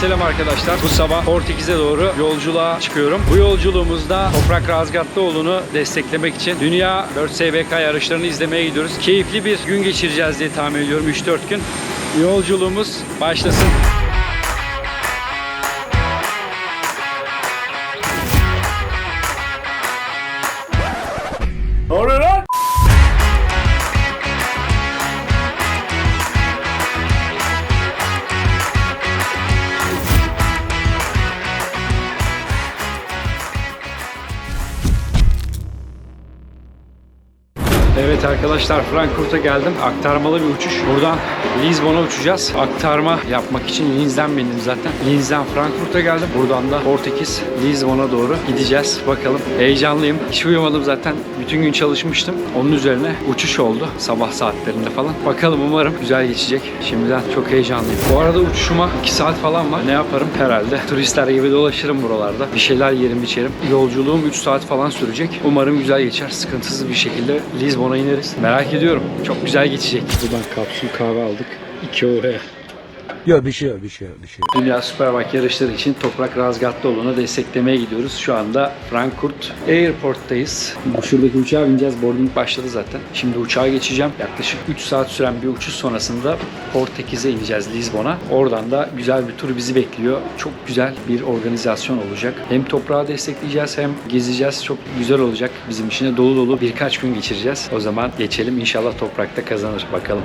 Selam arkadaşlar. Bu sabah Portekiz'e doğru yolculuğa çıkıyorum. Bu yolculuğumuzda Toprak Razgatlıoğlu'nu desteklemek için Dünya 4 SBK yarışlarını izlemeye gidiyoruz. Keyifli bir gün geçireceğiz diye tahmin ediyorum 3-4 gün. Yolculuğumuz başlasın. Evet arkadaşlar Frankfurt'a geldim. Aktarmalı bir uçuş. Buradan Lizbon'a uçacağız. Aktarma yapmak için Linz'den bindim zaten. Linz'den Frankfurt'a geldim. Buradan da Portekiz, Lizbon'a doğru gideceğiz. Bakalım. Heyecanlıyım. Hiç uyumadım zaten. Bütün gün çalışmıştım. Onun üzerine uçuş oldu. Sabah saatlerinde falan. Bakalım umarım güzel geçecek. Şimdiden çok heyecanlıyım. Bu arada uçuşuma 2 saat falan var. Ne yaparım? Herhalde turistler gibi dolaşırım buralarda. Bir şeyler yerim içerim. Yolculuğum 3 saat falan sürecek. Umarım güzel geçer. Sıkıntısız bir şekilde Lizbon'a ineriz. Merak ediyorum. Çok güzel geçecek. Buradan kapsül kahve aldık. 2 oraya. Yok bir şey yok bir şey yok bir şey yok. Dünya Superbike yarışları için Toprak Razgatlıoğlu'na desteklemeye gidiyoruz. Şu anda Frankfurt Airport'tayız. Şuradaki uçağa bineceğiz. Boarding başladı zaten. Şimdi uçağa geçeceğim. Yaklaşık 3 saat süren bir uçuş sonrasında Portekiz'e ineceğiz Lizbon'a. Oradan da güzel bir tur bizi bekliyor. Çok güzel bir organizasyon olacak. Hem toprağı destekleyeceğiz hem gezeceğiz. Çok güzel olacak. Bizim için dolu dolu birkaç gün geçireceğiz. O zaman geçelim. İnşallah toprakta kazanır. Bakalım.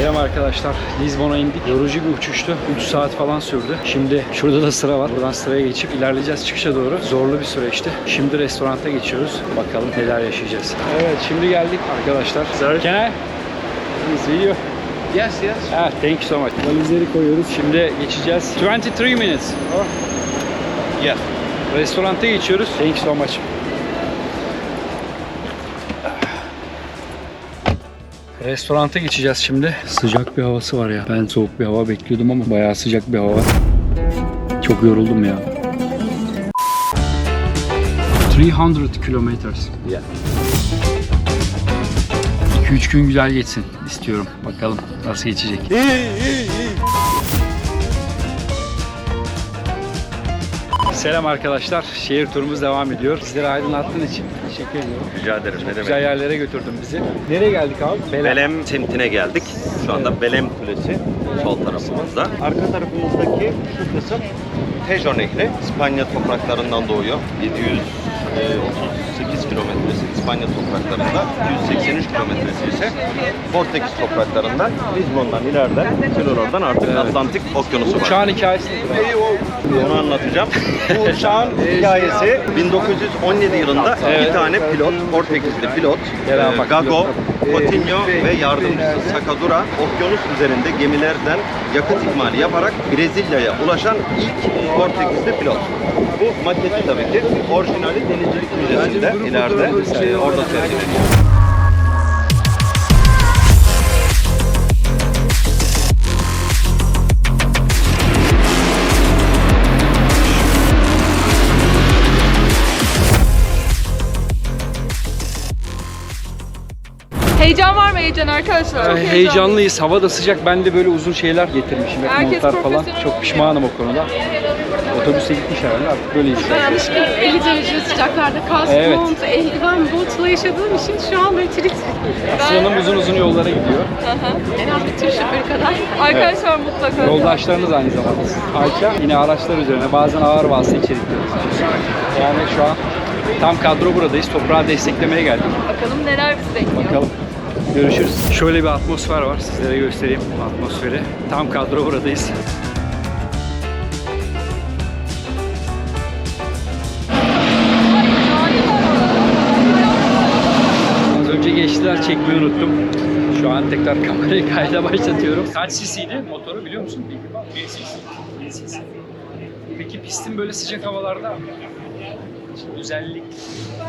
Selam arkadaşlar. Lizbon'a indik. Yorucu bir uçuştu. 3 saat falan sürdü. Şimdi şurada da sıra var. Buradan sıraya geçip ilerleyeceğiz çıkışa doğru. Zorlu bir süreçti. Şimdi restoranta geçiyoruz. Bakalım neler yaşayacağız. Evet şimdi geldik arkadaşlar. Sir. Can I? Please video. Yes, yes. Ah, thank you so much. Valizleri koyuyoruz. Şimdi geçeceğiz. 23 minutes. Oh. Yes. Restoranta geçiyoruz. Thank you so much. Restoranta geçeceğiz şimdi. Sıcak bir havası var ya. Ben soğuk bir hava bekliyordum ama bayağı sıcak bir hava. Çok yoruldum ya. 300 kilometers. Yeah. 2-3 gün güzel geçsin istiyorum. Bakalım nasıl geçecek. Selam arkadaşlar. Şehir turumuz devam ediyor. Bizleri aydınlattığın için teşekkür ediyorum. Rica ederim. Ne demek? Güzel yerlere götürdün bizi. Nereye geldik abi? Belem. Belem semtine geldik. Şu anda Belem Kulesi sol tarafımızda. Arka tarafımızdaki şu kısım Tejo Nehri. İspanya topraklarından doğuyor. 738 kilometresi İspanya topraklarında, 283 kilometresi ise Portekiz topraklarında. Lizbon'dan ileriden, Siloror'dan artık. Atlantik Okyanusu var. Uçağın hikayesi? Onu anlatacağım. Bu uçağın hikayesi 1917 yılında iki tane pilot, Portekizli pilot, e, Gago. Coutinho ve yardımcısı Sacadura okyanus üzerinde gemilerden yakıt ikmali yaparak Brezilya'ya ulaşan ilk Portekizli pilot. Bu maketi tabii ki orijinali Denizcilik Müzesi'nde ileride e, orada sergileniyor. Heyecan arkadaşlar? Çok Ay, Heyecanlıyız. Hava da sıcak. Ben de böyle uzun şeyler getirmişim. Hep Herkes montlar falan. profesyonel Çok pişmanım o konuda. Otobüse gitmiş herhalde. Artık böyleyiz. Ben alışkın 50 derece sıcaklarda kask, Evet. mont, eldiven, botla yaşadığım için şu an böyle trit. Aslanım uzun uzun yollara gidiyor. En az bir tür şoförü kadar. Arkadaşlar mutlaka. Yoldaşlarınız aynı zamanda. Ayça yine araçlar üzerine bazen ağır vasıta içerikleri. Yani şu an tam kadro buradayız. Toprağı desteklemeye geldik. Bakalım neler bizi bekliyor. Bakalım. Görüşürüz. Şöyle bir atmosfer var. Sizlere göstereyim atmosferi. Tam kadro buradayız. Az önce geçtiler çekmeyi unuttum. Şu an tekrar kamerayı kayda başlatıyorum. Kaç cc'ydi motoru biliyor musun? Bilgim var. 1 cc. 1 cc. Peki pistin böyle sıcak havalarda özellik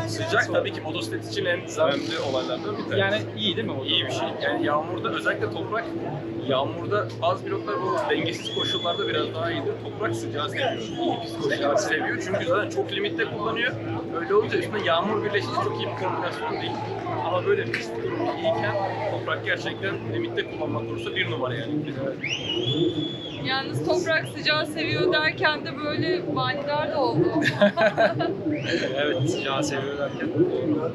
Sıcak tabii ki motosiklet için en önemli olaylardan bir tanesi. yani iyi değil mi motor? iyi bir şey. Yani yağmurda özellikle toprak yağmurda bazı pilotlar bu dengesiz koşullarda biraz daha iyidir. Toprak sıcağı seviyor. İyi koşulları seviyor. Çünkü zaten çok limitte kullanıyor. Öyle olunca üstüne yağmur birleşince çok iyi bir kombinasyon değil. Ama böyle pist durumu iyiyken toprak gerçekten limitte kullanmak olursa bir numara yani. Yalnız toprak sıcağı seviyor derken de böyle manidar da oldu. Evet, sıcağı seviyor derken doğru.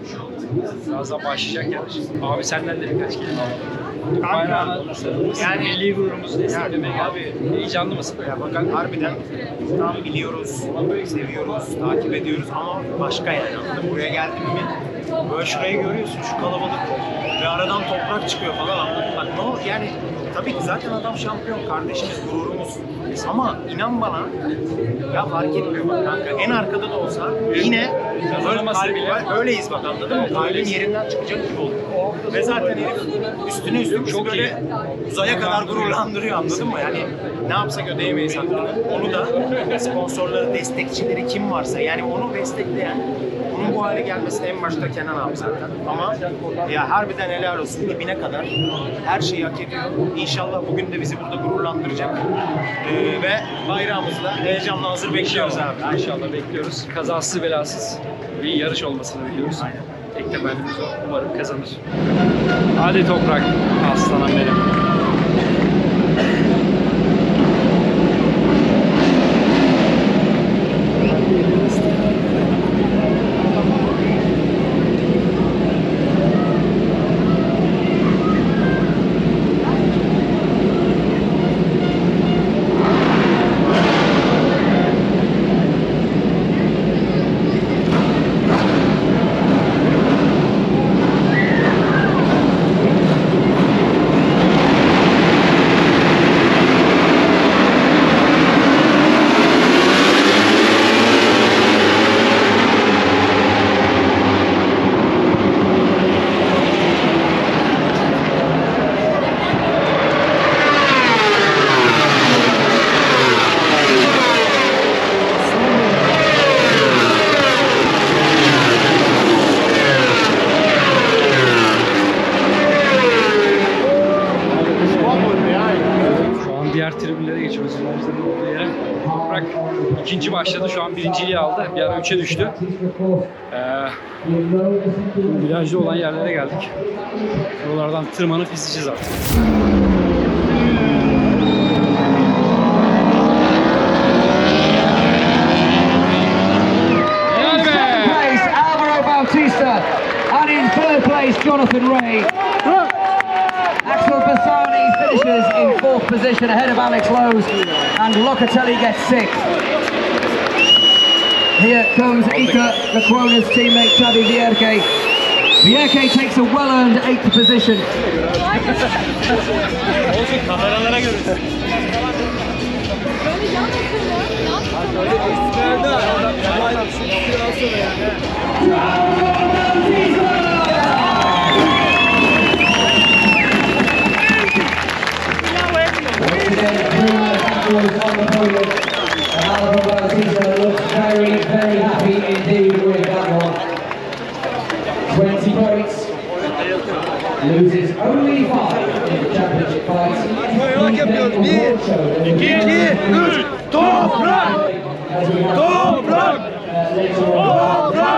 Birazdan başlayacak yarış. Abi senden de birkaç kelime alalım. Bayrağına sarılmışsın. yani- milli gururumuzu desteklemeye Yani geldik. Heyecanlı mısın? Ya bakın harbiden tam biliyoruz, seviyoruz, takip ediyoruz ama başka yani anladın mı? Buraya geldim mi böyle şurayı görüyorsun şu kalabalık ve aradan toprak çıkıyor falan anladın mı? Bak ne olur yani tabii ki zaten adam şampiyon kardeşimiz gururumuz ama inan bana ya fark etmiyor bak kanka en arkada da olsa yine Kazanamasa bile- öyleyiz bak anladın mı? Kalbin yerinden çıkacak gibi oldu. Ve zaten herif üstüne üstlük Çok böyle uzaya kadar gururlandırıyor anladın mı? Yani ne yapsak ödeyemeyiz hakkını. Onu da sponsorları, destekçileri kim varsa yani onu destekleyen onun bu hale gelmesine en başta Kenan abi zaten. Ama ya harbiden helal olsun dibine kadar her şeyi hak ediyor. İnşallah bugün de bizi burada gururlandıracak. Ee, ve bayrağımızla heyecanla hazır bekliyoruz abi. İnşallah bekliyoruz. Kazasız belasız bir yarış olmasını diliyoruz. Aynen. Tek temennimiz o. Umarım kazanır. Hadi toprak. Aslanım benim. Şu an diğer tribünlere yere. Toprak ikinci başladı. Şu an birinciliği aldı. Bir ara üçe düştü. Ee, virajlı olan yerlere geldik. Buralardan tırmanıp izleyeceğiz artık. Jonathan Ray. Axel Bassani finishes in fourth position ahead of Alex Lowe's. And Locatelli gets sixth. Here comes Ika the Laquona's teammate Xavi Vierke. Vierke takes a well-earned eighth position.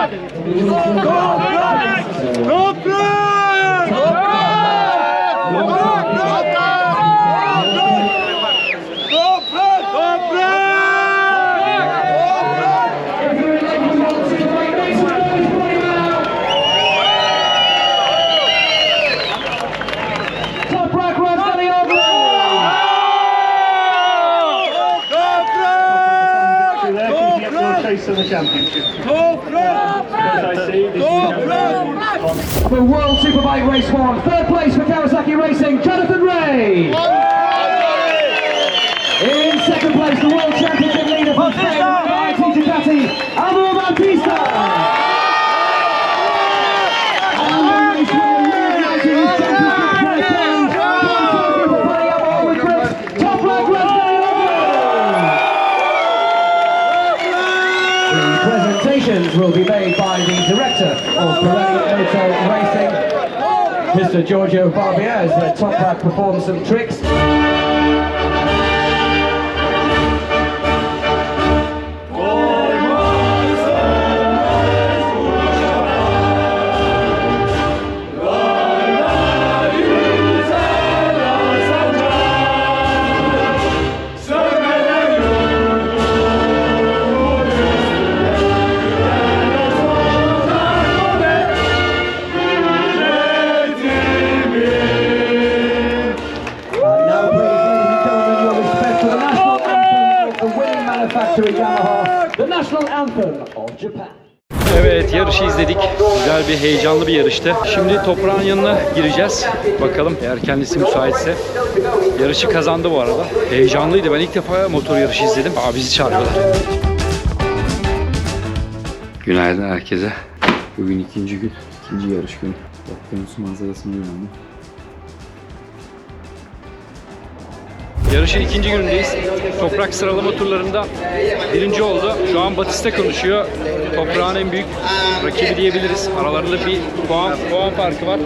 Toprak! Toprak! Toprak For World Superbike Race 1, third place for Kawasaki Racing, Jonathan Ray! In second place, the World Championship leader for Spain, Ducati, Alvaro Bautista! And the race winner, reigniting his championship campaign, for Paddy Alvaro with Brooks, Top Black The presentations will be made by the director of oh, Pirelli Motor Racing, Mr. Giorgio Barbier, as the Top Rack performs some tricks. Bir heyecanlı bir yarıştı. Şimdi toprağın yanına gireceğiz. Bakalım eğer kendisi müsaitse. Yarışı kazandı bu arada. Heyecanlıydı. Ben ilk defa motor yarışı izledim. Aa bizi çağırıyorlar. Günaydın herkese. Bugün ikinci gün. ikinci yarış günü. Okyanus manzarasını uyandım. Yarışın ikinci günündeyiz. Toprak sıralama turlarında birinci oldu. Şu an Batista konuşuyor. Toprağın en büyük rakibi diyebiliriz. Aralarında bir puan, puan farkı var.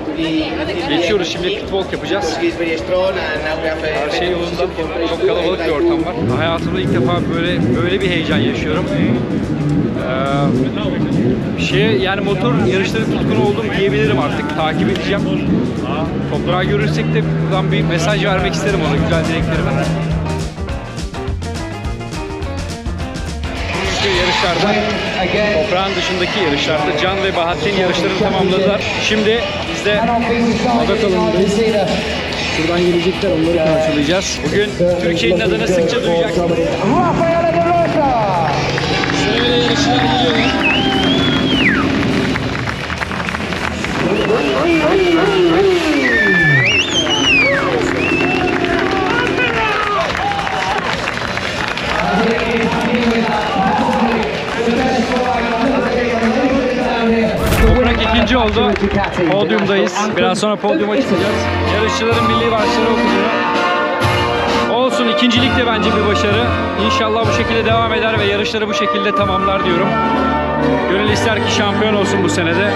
Geçiyoruz şimdi pitwalk yapacağız. Her şey yolunda. Çok kalabalık bir ortam var. Hayatımda ilk defa böyle böyle bir heyecan yaşıyorum. Ee, şey yani motor yarışları tutkunu oldum diyebilirim artık. Takip edeceğim. Toprağı görürsek de buradan bir mesaj vermek isterim ona güzel dileklerimi. Bugünkü yarışlarda toprağın dışındaki yarışlarda Can ve Bahattin yarışlarını tamamladılar. Şimdi biz de adet alanındayız. Şuradan gelecekler onları karşılayacağız. Bugün Türkiye'nin adını sıkça duyacaksınız. Geliyor. Toprak ikinci oldu. Podyumdayız. Biraz sonra podyuma çıkacağız. Yarışçıların milli başları okunuyor. Olsun ikincilik de bence bir başarı. İnşallah bu şekilde devam eder ve yarışları bu şekilde tamamlar diyorum. Gönül ister ki şampiyon olsun bu senede.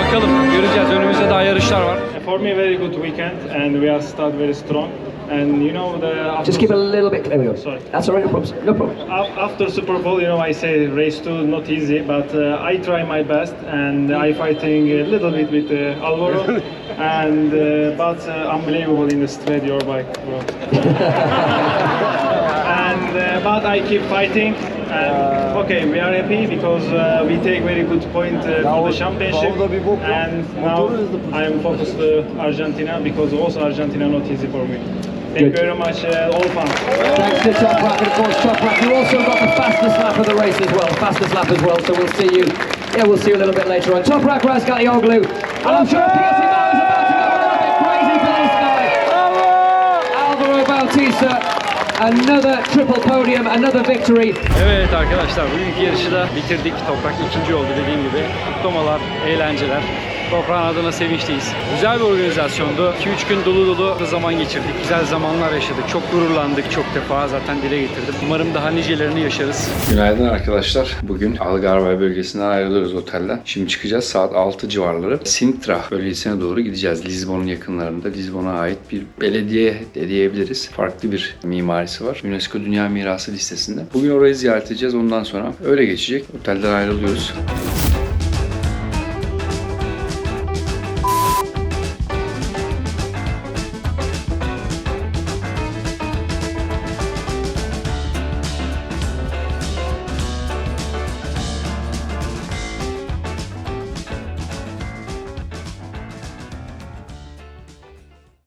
Bakalım göreceğiz. Önümüzde daha yarışlar var. For me, very good weekend, and we are start very strong. And you know the Just keep it a little bit. There we go. Sorry. That's all right. No problem. No problem. after Super Bowl, you know, I say race two not easy, but uh, I try my best, and I fighting a little bit with uh, Alvaro, and uh, but uh, unbelievable in the straight your bike, bro. and uh, but I keep fighting. And, okay, we are happy because uh, we take very good point uh, for the championship, and now I am focused Argentina because also Argentina not easy for me. Thank you very much, uh, all fans. Thanks to Toprak, and of course Toprak, you also got the fastest lap of the race as well, fastest lap as well. So we'll see you. Yeah, we'll see you a little bit later on. Toprak Razgatlioglu, and I'm sure Piotr is about to go a little bit crazy for this guy. Alvaro Bautista, another triple podium, another victory. Evet arkadaşlar bugünkü yarışı da bitirdik. Toprak ikinci oldu dediğim gibi. Kutlamalar, eğlenceler. Toprağın adına sevinçliyiz. Güzel bir organizasyondu. 2-3 gün dolu dolu zaman geçirdik. Güzel zamanlar yaşadık. Çok gururlandık. Çok defa zaten dile getirdim. Umarım daha nicelerini yaşarız. Günaydın arkadaşlar. Bugün Algarve bölgesinden ayrılıyoruz otelden. Şimdi çıkacağız saat 6 civarları. Sintra bölgesine doğru gideceğiz. Lizbon'un yakınlarında. Lizbon'a ait bir belediye de diyebiliriz. Farklı bir mimarisi var. UNESCO Dünya Mirası listesinde. Bugün orayı ziyaret edeceğiz. Ondan sonra öyle geçecek. Otelden ayrılıyoruz.